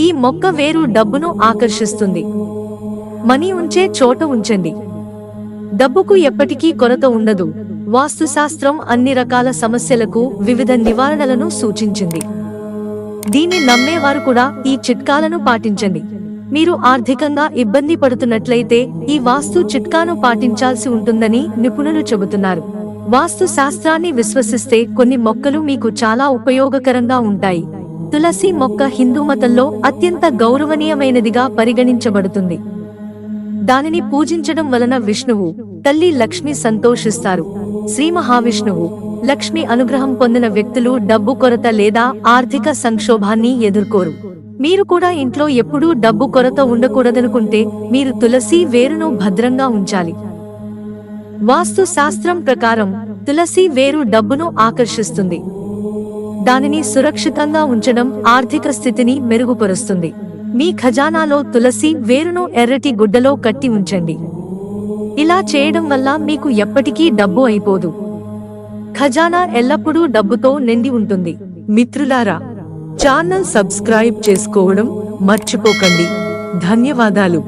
ఈ మొక్క వేరు డబ్బును ఆకర్షిస్తుంది. మనీ ఉంచే చోట ఉంచండి. డబ్బుకు ఎప్పటికీ కొరత ఉండదు. వాస్తుశాస్త్రం అన్ని రకాల సమస్యలకు వివిధ నివారణలను సూచించింది. దీన్ని నమ్మేవారు కూడా ఈ చిట్కాలను పాటించండి. మీరు ఆర్థికంగా ఇబ్బంది పడుతున్నట్లయితే ఈ వాస్తు చిట్కాను పాటించాల్సి ఉంటుందని నిపుణులు చెబుతున్నారు. వాస్తు శాస్త్రాన్ని విశ్వసిస్తే కొన్ని మొక్కలు మీకు చాలా ఉపయోగకరంగా ఉంటాయి. తులసి మొక్క హిందూ మతంలో అత్యంత గౌరవనీయమైనదిగా పరిగణించబడుతుంది. దానిని పూజించడం వలన విష్ణువు తల్లి లక్ష్మి సంతోషిస్తారు. శ్రీ మహావిష్ణువు లక్ష్మి అనుగ్రహం పొందిన వ్యక్తులు డబ్బు కొరత లేదా ఆర్థిక సంక్షోభాన్ని ఎదుర్కోరు. మీరు కూడా ఇంట్లో ఎప్పుడూ డబ్బు కొరత ఉండకూడదనుకుంటే మీరు తులసి వేరును భద్రంగా ఉంచాలి. వాస్తు శాస్త్రం ప్రకారం తులసి వేరు డబ్బును ఆకర్షిస్తుంది. దానిని సురక్షితంగా ఉంచడం ఆర్థిక స్థితిని మెరుగుపరుస్తుంది. మీ ఖజానాలో తులసి వేరును ఎర్రటి గుడ్డలో కట్టి ఉంచండి. ఇలా చేయడం వల్ల మీకు ఎప్పటికీ డబ్బు అయిపోదు. ఖజానా ఎల్లప్పుడూ డబ్బుతో నిండి ఉంటుంది. మిత్రులారా ఛానల్ సబ్స్క్రైబ్ చేసుకోవడం మర్చిపోకండి. ధన్యవాదాలు.